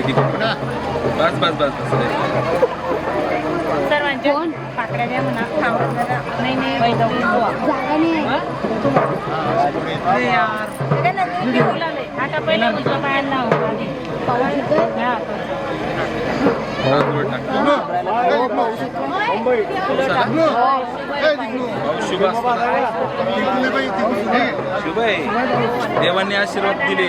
हळदी कुंकू बस बस बस बस सर्वांच्या पाकड्या द्या म्हणा खावं जरा नाही नाही जागा नाही ते नंतर घेऊन लावले. आता पहिला उजवा पायाला लावा आधी. हा, हळद गोड टाक भाऊ शुभ असतो शुभ आहे देवांनी आशीर्वाद दिले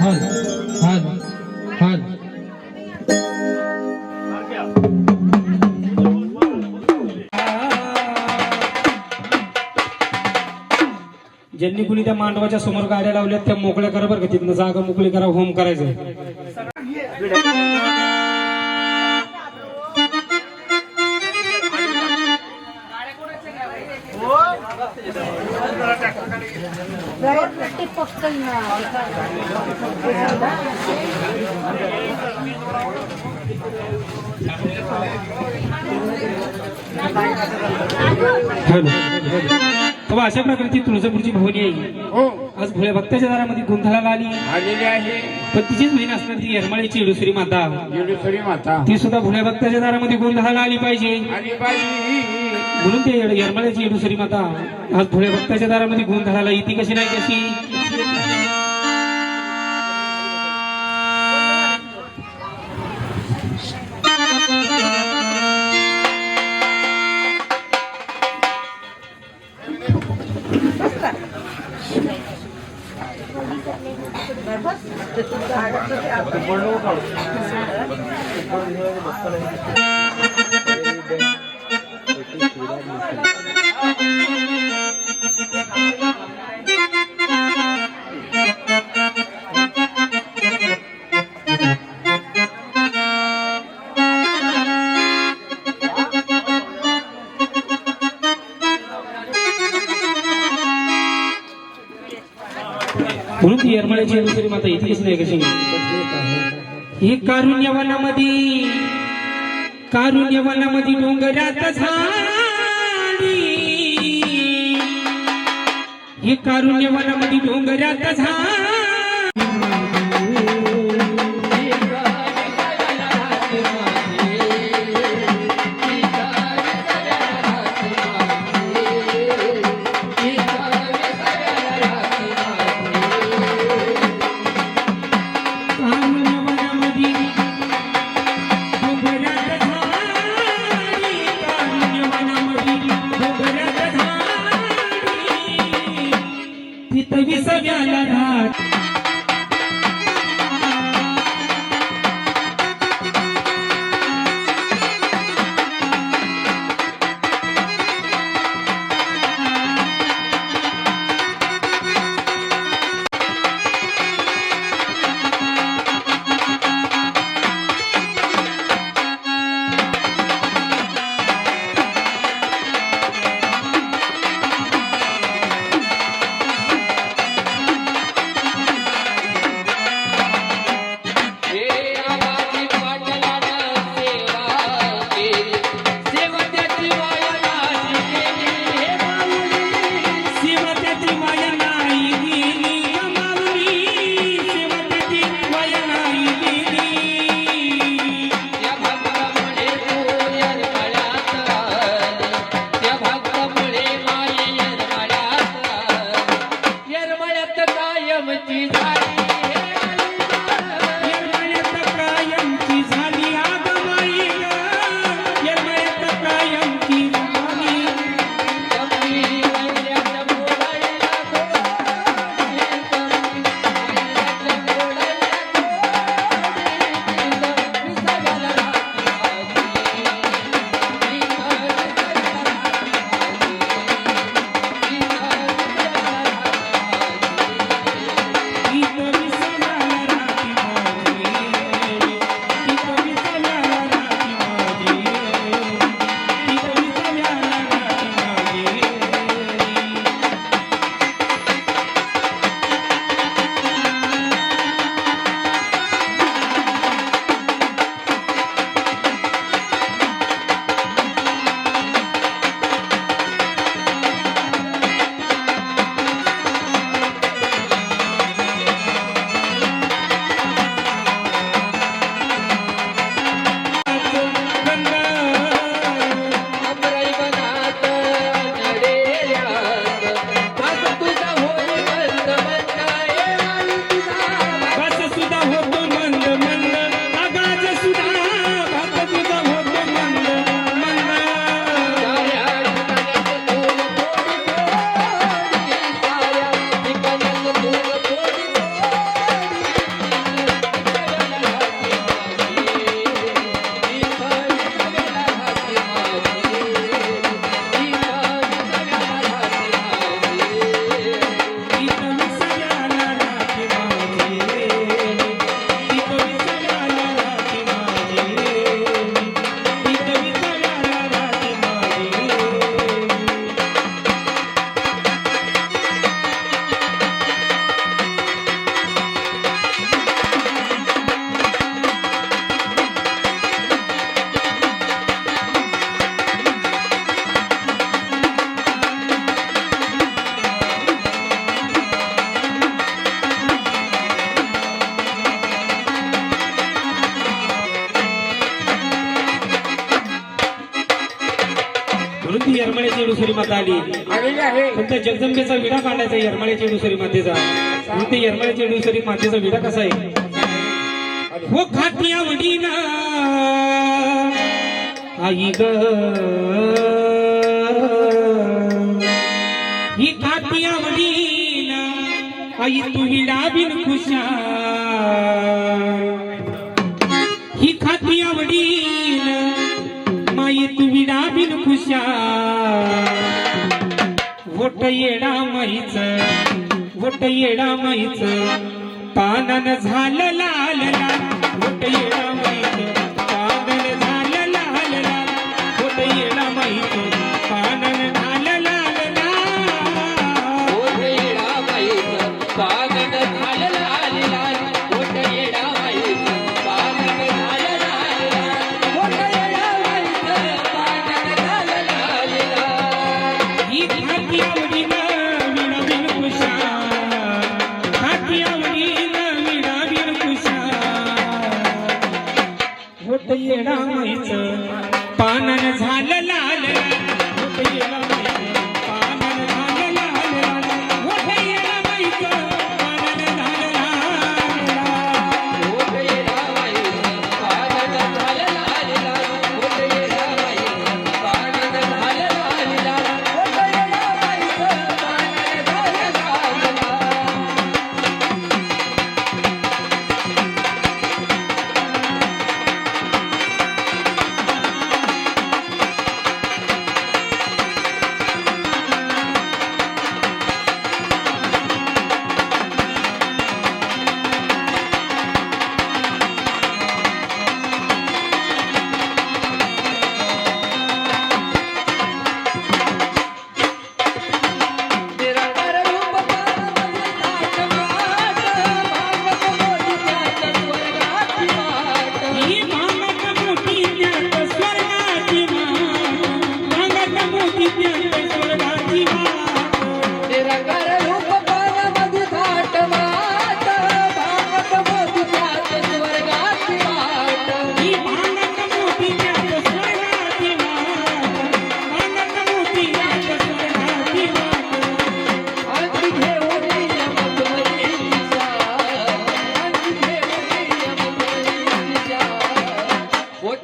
हल हल हल. ज्यांनी कुणी त्या मांडवाच्या समोर गाड्या लावल्यात त्या मोकळ्या करा बरं का. तिथनं जागा मोकळी करा होम करायचं हॅलो तेव्हा अशा प्रकारची तुळजापूरची भवनी आहे हो. आज भोळ्या भक्ताच्या दारामध्ये गोंधळाला आली. आलेली आहे. पण तिचीच बहीण असणार ती येरमाळीची येडुसरी माता. येडेश्वरी माता. ती सुद्धा भोळ्या भक्ताच्या दारामध्ये गोंधळाला आली पाहिजे. आणि बाई म्हणून ते येरमाळ्याची येडुसरी माता आज भोळ्या भक्ताच्या दारामध्ये गोंधळाला येते कशी नाही कशी? म्हणून कारुण्यवनामध्ये डोंगरात झाली. ही कारुण्यवनामध्ये डोंगरात झाली. आलेली आहे. फक्त जगदंबेचा विडा काढायचा यरमाळ्याच्या दुसरी मातेचा. फक्त यरमाळ्याच्या दुसरी मातेचा विडा कसा आहे? हो खात्या वडीना आई ग. ही खात्या वडीना आई तू विडा बिन खुशा. ही खाती आवडील माई तू विडा बिन खुशा. वोट येडा माईच वोट येडा माईच. पानन झालं लाल लाल वोट येडा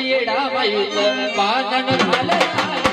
येडा बाईच पानन झालं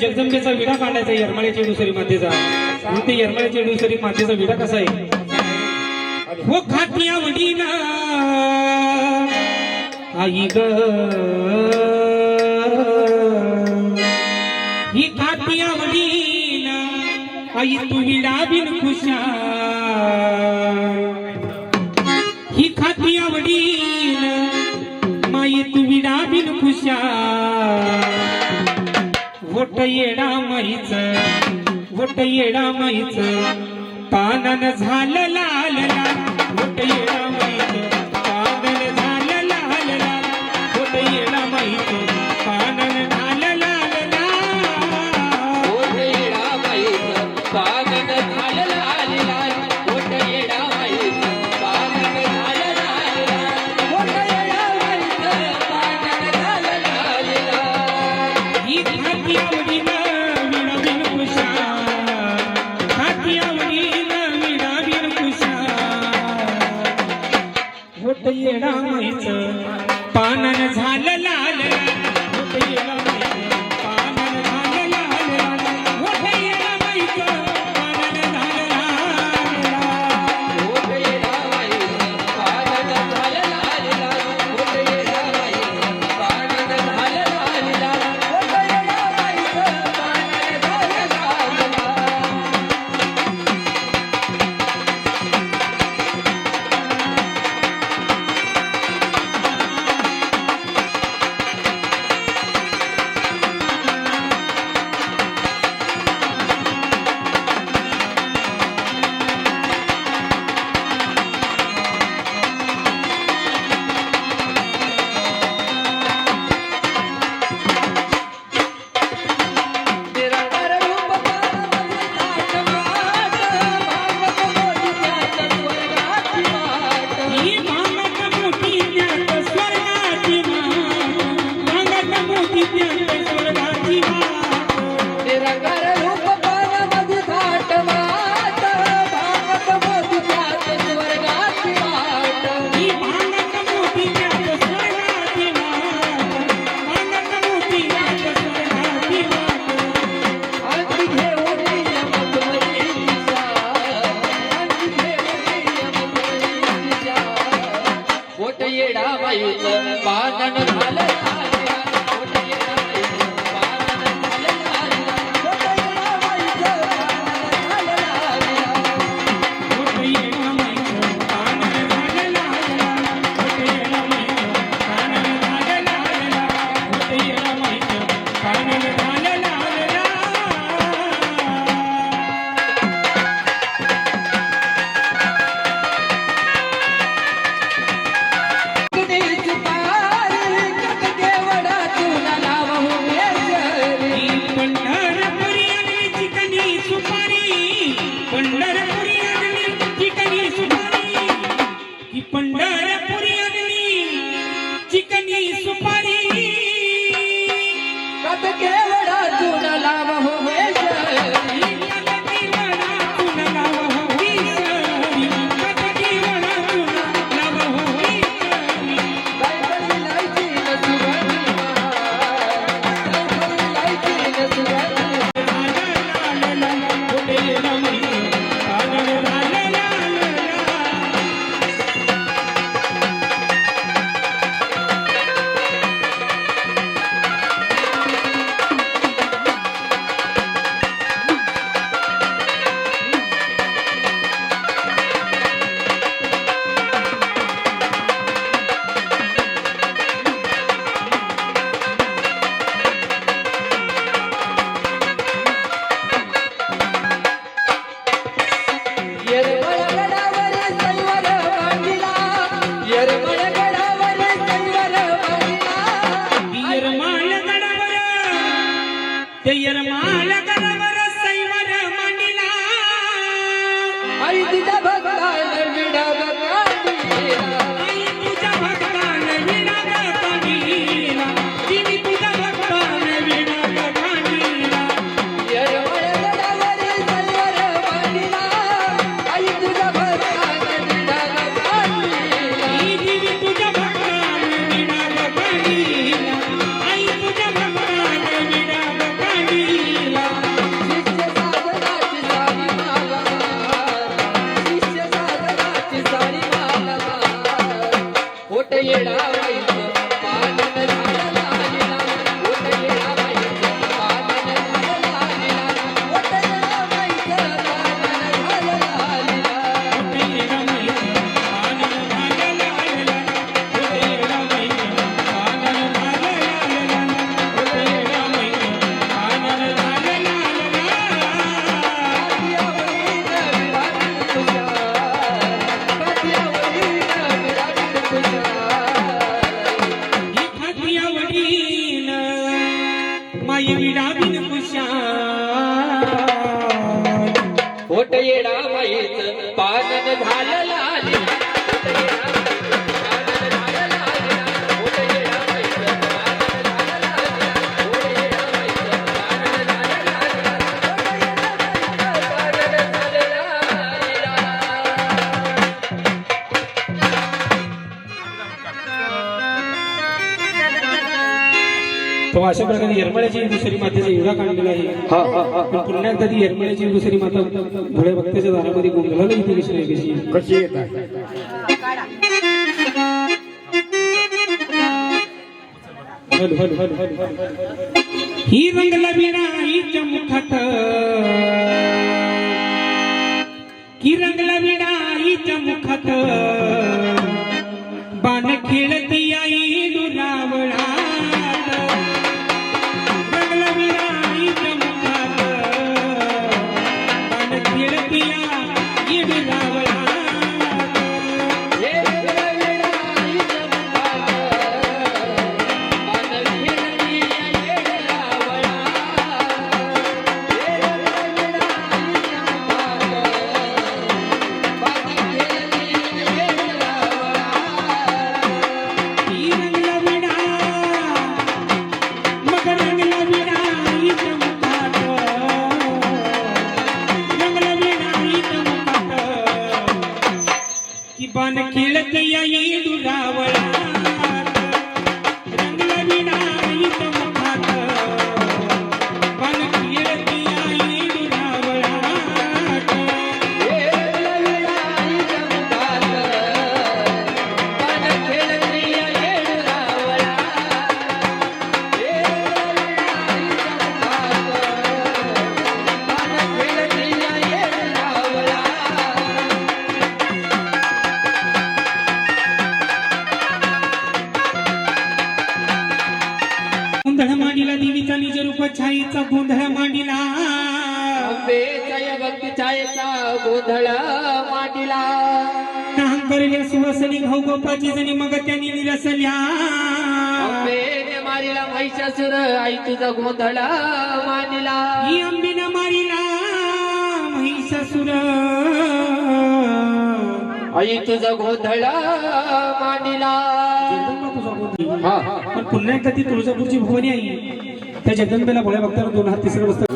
जगदंबेचा विडा काढायचा येरमाळ्याची चेडुसरी मातेचा. म्हणून ती येरमाळ्याची मातेचा विडा कसा आहे? हो खात्या वडीना आई ग. ही खात्या वडीना आई तू विडा बिन खुशा. ही खाती आवडील माई तू विडा बिन खुशा. वट येडा माईच वट येडा माईच. पानन झालं लाल लाल वट येडा இப்பண்டரபுரி அக்னி சிக்கனி சுபா तो अशा प्रकारे येरमळ्याची दुसरी मातेचा एवढा काढलेला आहे. पुन्हा एकदा ती येरमळ्याची दुसरी माता भोळ्या भक्ताच्या दारामध्ये गोंधळाला इथे कशी नाही कशी कशी येतात. ही रंगला विणाईच्या मुखात की रंगला विणाईच्या मुखात बाण खेळती आई की बाण खेळत याई मांडीला देवीचा निज रूप छाईचा गोंधळ मांडीला. भक्ती छायेचा गोंधळ मांडिला. करल्या सुवासनी भाऊ गोपाची जणी मग त्यांनी निरसल्या. मारिला महिषासुर आई तुझा गोंधळ मांडिला. ही अंबीनं मारिला महिषासुर. आई तुझा गोंधळ मांडिला. तुझा गोंधळ. पण पुन्हा एकदा ती तुळजापूरची भुवनी आई त्या जगदंबेला भोळ्या भक्ताला दोन हात तिसरं बसतात